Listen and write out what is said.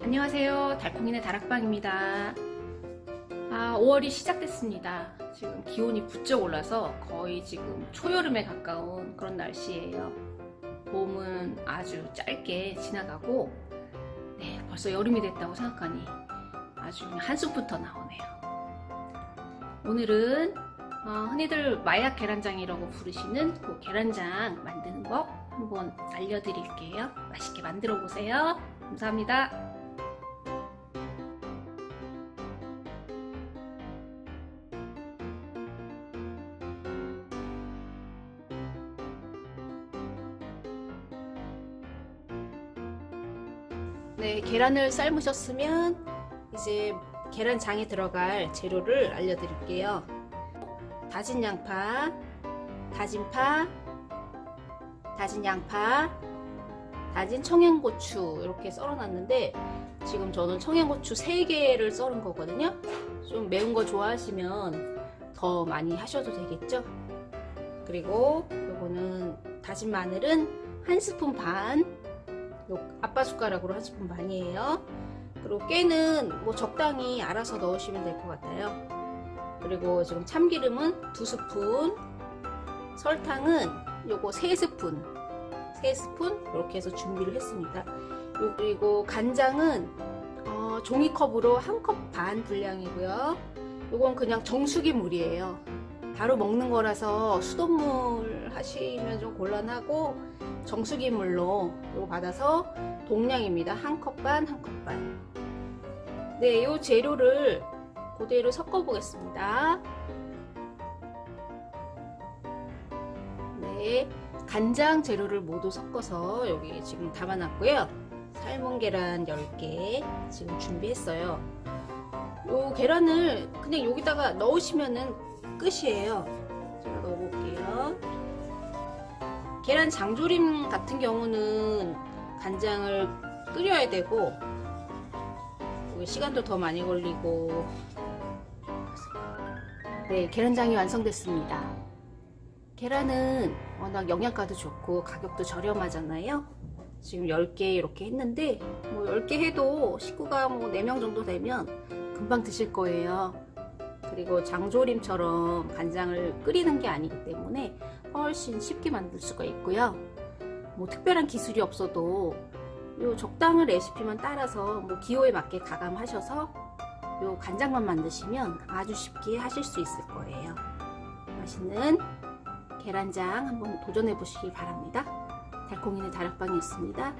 안녕하세요. 달콩이네 다락방입니다. 아, 5월이 시작됐습니다. 지금 기온이 부쩍 올라서 거의 지금 초여름에 가까운 그런 날씨예요. 봄은 아주 짧게 지나가고, 네, 벌써 여름이 됐다고 생각하니 아주 한숨부터 나오네요. 오늘은 어, 흔히들 마약 계란장이라고 부르시는 그 계란장 만드는 법 한번 알려드릴게요. 맛있게 만들어 보세요. 감사합니다. 네, 계란을 삶으셨으면 이제 계란장에 들어갈 재료를 알려드릴게요. 다진 양파, 다진 파, 다진 양파, 다진 청양고추 이렇게 썰어놨는데 지금 저는 청양고추 3개를 썰은 거거든요. 좀 매운 거 좋아하시면 더 많이 하셔도 되겠죠. 그리고 요거는 다진 마늘은 한 스푼 반, 요 아빠 숟가락으로 한 스푼 반이에요. 그리고 깨는 뭐 적당히 알아서 넣으시면 될 것 같아요. 그리고 지금 참기름은 두 스푼, 설탕은 요거 세 스푼, 세 스푼 이렇게 해서 준비를 했습니다. 요- 그리고 간장은 어, 종이컵으로 한 컵 반 분량이고요. 요건 그냥 정수기 물이에요. 바로 먹는 거라서 수돗물 하시면 좀 곤란하고 정수기 물로 요거 받아서 동량입니다. 한 컵 반, 한 컵 반. 네, 요 재료를 그대로 섞어 보겠습니다. 네, 간장 재료를 모두 섞어서 여기 지금 담아놨고요. 삶은 계란 10개 지금 준비했어요. 요 계란을 그냥 여기다가 넣으시면은 끝이에요. 제가 넣어볼게요. 계란 장조림 같은 경우는 간장을 끓여야 되고 시간도 더 많이 걸리고 네 계란장이 완성됐습니다 계란은 워낙 영양가도 좋고 가격도 저렴하잖아요 지금 10개 이렇게 했는데 뭐 10개 해도 식구가 뭐 4명 정도 되면 금방 드실 거예요 그리고 장조림처럼 간장을 끓이는 게 아니기 때문에 훨씬 쉽게 만들 수가 있고요 뭐 특별한 기술이 없어도 요 적당한 레시피만 따라서 뭐 기호에 맞게 가감하셔서 요 간장만 만드시면 아주 쉽게 하실 수 있을 거예요. 맛있는 계란장 한번 도전해 보시기 바랍니다. 달콩이네 다락방이었습니다.